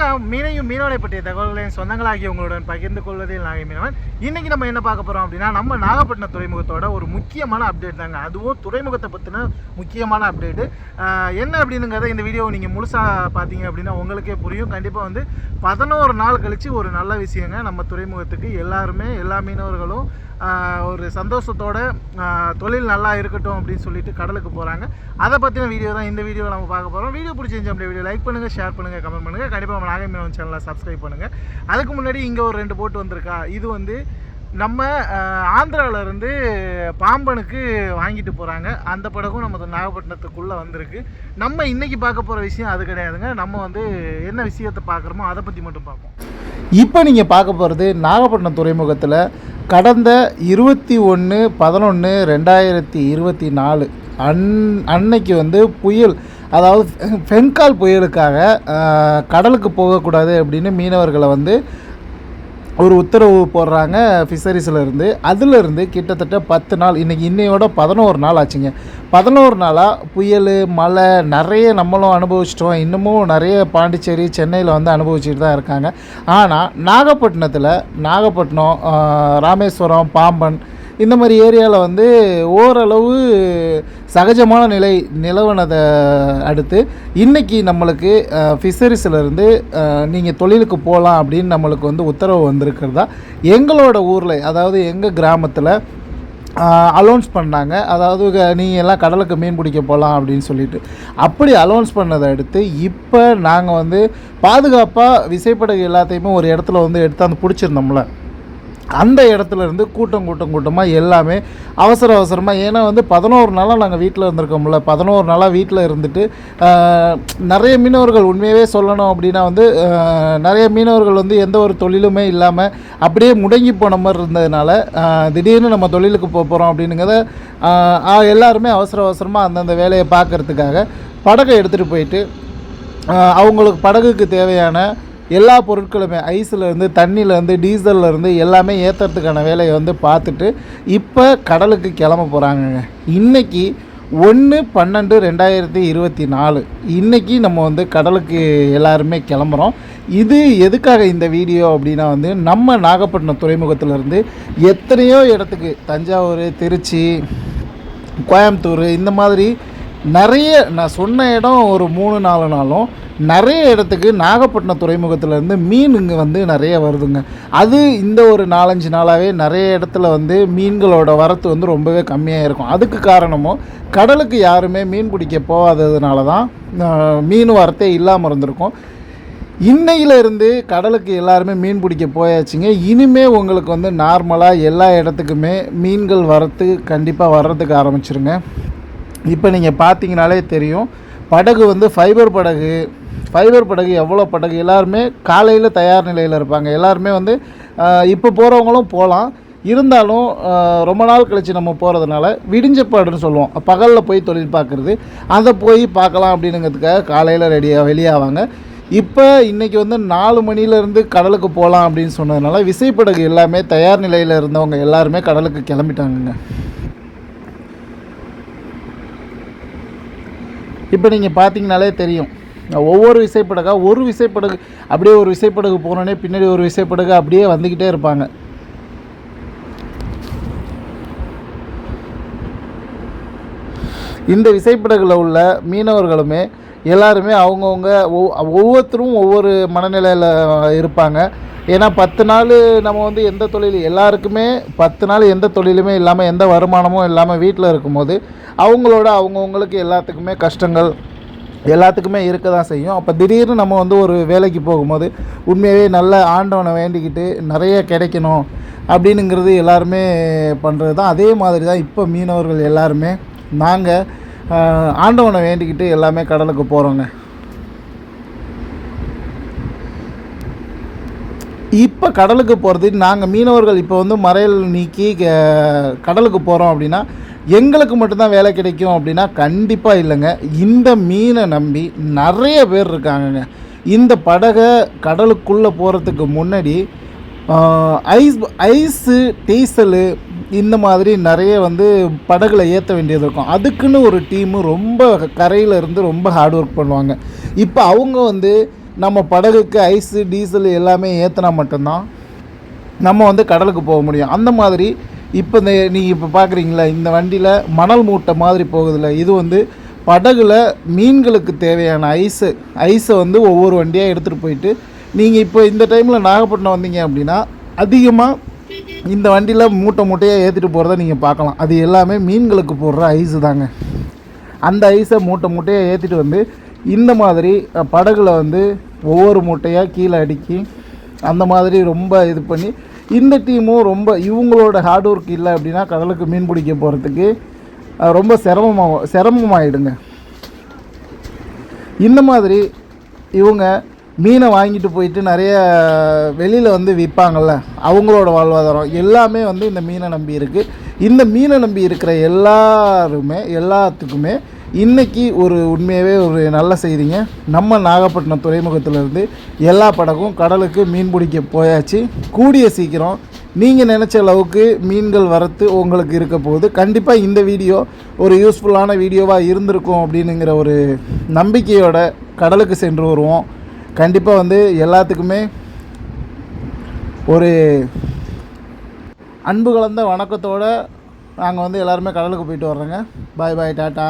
வணக்கம் மீனையும் மீனவனை பற்றிய தகவல்களையும் சொந்தங்களாகி உங்களுடன் பகிர்ந்து கொள்வதில் நாகை மீனவன் இன்றைக்கி நம்ம என்ன பார்க்க போகிறோம் அப்படின்னா நம்ம நாகப்பட்டினம் துறைமுகத்தோட ஒரு முக்கியமான அப்டேட் தாங்க. அதுவும் துறைமுகத்தை பற்றின முக்கியமான அப்டேட்டு என்ன அப்படின்னுங்கிறத இந்த வீடியோவை நீங்கள் முழுசாக பார்த்தீங்க அப்படின்னா உங்களுக்கே புரியும். கண்டிப்பாக வந்து பதினோரு நாள் கழித்து ஒரு நல்ல விஷயங்க. நம்ம துறைமுகத்துக்கு எல்லாருமே எல்லா மீனவர்களும் ஒரு சந்தோஷத்தோட தொழில் நல்லா இருக்கட்டும் அப்படின்னு சொல்லிட்டு கடலுக்கு போகிறாங்க அதை பற்றின வீடியோ தான் இந்த வீடியோவை நம்ம பார்க்க போகிறோம் வீடியோ பிடிச்சிருந்துச்சு அப்படியே வீடியோ லைக் பண்ணுங்கள் ஷேர் பண்ணுங்கள் கமெண்ட் பண்ணுங்கள் கண்டிப்பாக நம்ம நாகை சேனலை சப்ஸ்கிரைப் பண்ணுங்கள் அதுக்கு முன்னாடி இங்கே ஒரு ரெண்டு போட்டு வந்திருக்கா? இது வந்து நம்ம ஆந்திராவிலேருந்து இருந்து பாம்பனுக்கு வாங்கிட்டு போகிறாங்க அந்த படகும் நமது நாகப்பட்டினத்துக்குள்ளே வந்திருக்கு. நம்ம இன்றைக்கி பார்க்க போகிற விஷயம் அது கிடையாதுங்க. நம்ம வந்து என்ன விஷயத்தை பார்க்குறோமோ அதை பற்றி மட்டும் பார்ப்போம். இப்போ நீங்கள் பார்க்க போகிறது நாகப்பட்டினம் துறைமுகத்தில் கடந்த இருபத்தி ஒன்று பதினொன்று ரெண்டாயிரத்தி இருபத்தி நாலு அன் அன்னைக்கு வந்து புயல் அதாவது பெண்கால் புயலுக்காக கடலுக்கு போகக்கூடாது அப்படின்னு மீனவர்களை வந்து ஒரு உத்தரவு போடுறாங்க ஃபிஷரிஸில் இருந்து அதிலிருந்து கிட்டத்தட்ட பத்து நாள் இன்றைக்கி இன்னையோட பதினோரு நாள் ஆச்சுங்க. பதினோரு நாளாக புயல் மழை நிறைய நம்மளும் அனுபவிச்சிட்டோம். இன்னமும் நிறைய பாண்டிச்சேரி சென்னையில் வந்து அனுபவிச்சுட்டு தான் இருக்காங்க. ஆனால் நாகப்பட்டினத்தில் நாகப்பட்டினம் ராமேஸ்வரம் பாம்பன் இந்த மாதிரி ஏரியாவில் வந்து ஓரளவு சகஜமான நிலை நிலவனதை அடுத்து இன்றைக்கி நம்மளுக்கு ஃபிஷரிஸ்லேருந்து நீங்கள் தொழிலுக்கு போகலாம் அப்படின்னு நம்மளுக்கு வந்து உத்தரவு வந்திருக்கிறதா? எங்களோட ஊரில் அதாவது எங்கள் கிராமத்தில் அலௌன்ஸ் பண்ணாங்க. அதாவது நீங்கள் எல்லாம் கடலுக்கு மீன் பிடிக்க போகலாம் அப்படின்னு சொல்லிட்டு. அப்படி அலௌன்ஸ் பண்ணதை அடுத்து இப்போ நாங்கள் வந்து பாதுகாப்பாக விசைப்படகு எல்லாத்தையுமே ஒரு இடத்துல வந்து எடுத்தாந்து பிடிச்சிருந்தோம்ல. அந்த இடத்துல இருந்து கூட்டம் கூட்டம் கூட்டமாக எல்லாமே அவசர அவசரமாக ஏன்னா வந்து பதினோரு நாளாக நாங்கள் வீட்டில் இருந்திருக்கோம்ல. பதினோரு நாளாக வீட்டில் இருந்துட்டு நிறைய மீனவர்கள் உண்மையாகவே சொல்லணும் அப்படின்னா வந்து நிறைய மீனவர்கள் வந்து எந்த ஒரு தொழிலுமே இல்லாமல் அப்படியே முடங்கி போன மாதிரி இருந்ததுனால திடீர்னு நம்ம தொழிலுக்கு போக போகிறோம் அப்படிங்கிறத எல்லாருமே அவசர அவசரமாக அந்தந்த வேலையை பார்க்கறதுக்காக படகை எடுத்துகிட்டு போயிட்டு அவங்களுக்கு படகுக்கு தேவையான எல்லா பொருட்களுமே ஐஸ்லேருந்து தண்ணியிலேருந்து டீசல்லேருந்து எல்லாமே ஏற்றுறதுக்கான வேலையை வந்து பார்த்துட்டு இப்போ கடலுக்கு கிளம்ப போகிறாங்கங்க இன்றைக்கி ஒன்று பன்னெண்டு ரெண்டாயிரத்தி இருபத்தி நாலு. இன்றைக்கி நம்ம வந்து கடலுக்கு எல்லாருமே கிளம்புறோம். இது எதுக்காக இந்த வீடியோ அப்படின்னா வந்து நம்ம நாகப்பட்டினம் துறைமுகத்திலேருந்து எத்தனையோ இடத்துக்கு தஞ்சாவூர் திருச்சி கோயம்புத்தூர் இந்த மாதிரி நிறைய நான் சொன்ன இடம் ஒரு மூணு நாலு நாளும். நிறைய இடத்துக்கு நாகப்பட்டினம் துறைமுகத்துலேருந்து மீன் இங்கே வந்து நிறைய வருதுங்க. அது இந்த ஒரு நாலஞ்சு நாளாகவே நிறைய இடத்துல வந்து மீன்களோட வரத்து வந்து ரொம்பவே கம்மியாக இருக்கும். அதுக்கு காரணமும் கடலுக்கு யாருமே மீன் பிடிக்க போகாததுனால தான் மீன் வரத்தே இல்லாமல் இருந்திருக்கும். இன்னையிலேருந்து கடலுக்கு எல்லாருமே மீன் பிடிக்க போயாச்சுங்க. இனிமே உங்களுக்கு வந்து நார்மலாக எல்லா இடத்துக்குமே மீன்கள் வரத்து கண்டிப்பாக வர்றதுக்கு ஆரம்பிச்சிருங்க. இப்போ நீங்கள் பார்த்தீங்கனாலே தெரியும். படகு வந்து ஃபைபர் படகு. ஃபைபர் படகு எவ்வளோ படகு? எல்லாருமே காலையில் தயார் நிலையில் இருப்பாங்க. எல்லாருமே வந்து இப்போ போகிறவங்களும் போகலாம் இருந்தாலும் ரொம்ப நாள் கழித்து நம்ம போகிறதுனால விடிஞ்சப்பாடுன்னு சொல்லுவோம். பகலில் போய் தொழில் பார்க்குறது அதை போய் பார்க்கலாம் அப்படின்னுங்கிறதுக்காக காலையில் ரெடியாக வெளியாவாங்க இப்போ இன்றைக்கி வந்து நாலு மணிலேருந்து கடலுக்கு போகலாம் அப்படின்னு சொன்னதுனால விசைப்படகு எல்லாமே தயார் நிலையில் இருந்தவங்க எல்லாருமே கடலுக்கு கிளம்பிட்டாங்கங்க. இப்போ நீங்கள் பார்த்தீங்கனாலே தெரியும். ஒவ்வொரு விசைப்படகா ஒரு விசைப்படகு அப்படியே ஒரு விசைப்படகு போனோடனே பின்னாடி ஒரு விசைப்படகு அப்படியே வந்துக்கிட்டே இருப்பாங்க. இந்த விசைப்படகுல உள்ள மீனவர்களுமே எல்லாருமே அவங்கவுங்க ஒவ்- ஒவ்வொருத்தரும் ஒவ்வொரு மனநிலையில் இருப்பாங்க. ஏன்னா பத்து நாள் நம்ம வந்து எந்த தொழில் எல்லாருக்குமே பத்து நாள் எந்த தொழிலுமே இல்லாமல் எந்த வருமானமும் இல்லாமல் வீட்டில் இருக்கும்போது அவங்களோட அவங்கவுங்களுக்கு எல்லாத்துக்குமே கஷ்டங்கள் எல்லாத்துக்குமே இருக்க தான் செய்யும். அப்போ திடீர்னு நம்ம வந்து ஒரு வேலைக்கு போகும்போது உண்மையாகவே நல்ல ஆண்டவனை வேண்டிக்கிட்டு நிறைய கிடைக்கணும் அப்படின்னுங்கிறது எல்லாருமே பண்ணுறது தான். அதே மாதிரி தான் இப்போ மீனவர்கள் எல்லாருமே நாங்கள் ஆண்டவனை வேண்டிக்கிட்டு எல்லாமே கடலுக்கு போகிறோங்க இப்போ கடலுக்கு போகிறது நாங்கள் மீனவர்கள் இப்போ வந்து மறையல் நீக்கி க- கடலுக்கு போகிறோம் அப்படின்னா எங்களுக்கு மட்டும்தான் வேலை கிடைக்கும் அப்படின்னா கண்டிப்பாக இல்லைங்க. இந்த மீனை நம்பி நிறைய பேர் இருக்காங்கங்க. இந்த படகை கடலுக்குள்ளே போகிறதுக்கு முன்னாடி ஐஸ் ஐஸு டீசலு இந்த மாதிரி நிறைய வந்து படகுல ஏற்ற வேண்டியது இருக்கும். அதுக்குன்னு ஒரு டீமு ரொம்ப கரையில் இருந்து ரொம்ப ஹார்ட் ஒர்க் பண்ணுவாங்க. இப்போ அவங்க வந்து நம்ம படகுக்கு ஐஸு டீசல் எல்லாமே ஏற்றினா மட்டும்தான் நம்ம வந்து கடலுக்கு போக முடியும். அந்த மாதிரி இப்போ இந்த நீங்கள் இப்போ பார்க்குறீங்களா இந்த வண்டியில் மணல் மூட்டை மாதிரி போகுதில்ல இது வந்து படகுல மீன்களுக்கு தேவையான ஐஸு ஐஸை வந்து ஒவ்வொரு வண்டியாக எடுத்துகிட்டு போயிட்டு நீங்கள் இப்போ இந்த டைமில் நாகப்பட்டினம் வந்தீங்க அப்படின்னா அதிகமாக இந்த வண்டியில் மூட்டை மூட்டையாக ஏற்றிட்டு போகிறத நீங்கள் பார்க்கலாம். அது எல்லாமே மீன்களுக்கு போடுற ஐஸு தாங்க. அந்த ஐஸை மூட்டை மூட்டையாக ஏற்றிட்டு வந்து இந்த மாதிரி படகுல வந்து ஒவ்வொரு மூட்டையாக கீழே அடுக்கி அந்த மாதிரி ரொம்ப இது பண்ணி இந்த டீமும் ரொம்ப இவங்களோட ஹார்ட் ஒர்க் இல்லை அப்படின்னா கடலுக்கு மீன் பிடிக்க போகிறதுக்கு ரொம்ப சிரமமாக சிரமமாயிடுங்க. இந்த மாதிரி இவங்க மீனை வாங்கிட்டு போயிட்டு நிறைய வெளியில் வந்து விற்பாங்கள்ல அவங்களோட வாழ்வாதாரம் எல்லாமே வந்து இந்த மீனை நம்பி இருக்குது இந்த மீனை நம்பி இருக்கிற எல்லாருமே எல்லாத்துக்குமே இன்றைக்கி ஒரு உண்மையாகவே ஒரு நல்ல செய்திங்க. நம்ம நாகப்பட்டினம் துறைமுகத்திலேருந்து எல்லா படகும் கடலுக்கு மீன் பிடிக்க போயாச்சு. கூடிய சீக்கிரம் நீங்கள் நினச்ச அளவுக்கு மீன்கள் வரத்து உங்களுக்கு இருக்க போகுது. கண்டிப்பாக இந்த வீடியோ ஒரு யூஸ்ஃபுல்லான வீடியோவாக இருந்திருக்கும் அப்படின்னுங்கிற ஒரு நம்பிக்கையோட கடலுக்கு சென்று வருவோம். கண்டிப்பாக வந்து எல்லாத்துக்குமே ஒரு அன்பு கலந்த வணக்கத்தோடு நாங்கள் வந்து எல்லாருமே கடலுக்கு போயிட்டு வர்றோங்க. பாய் பாய் டாட்டா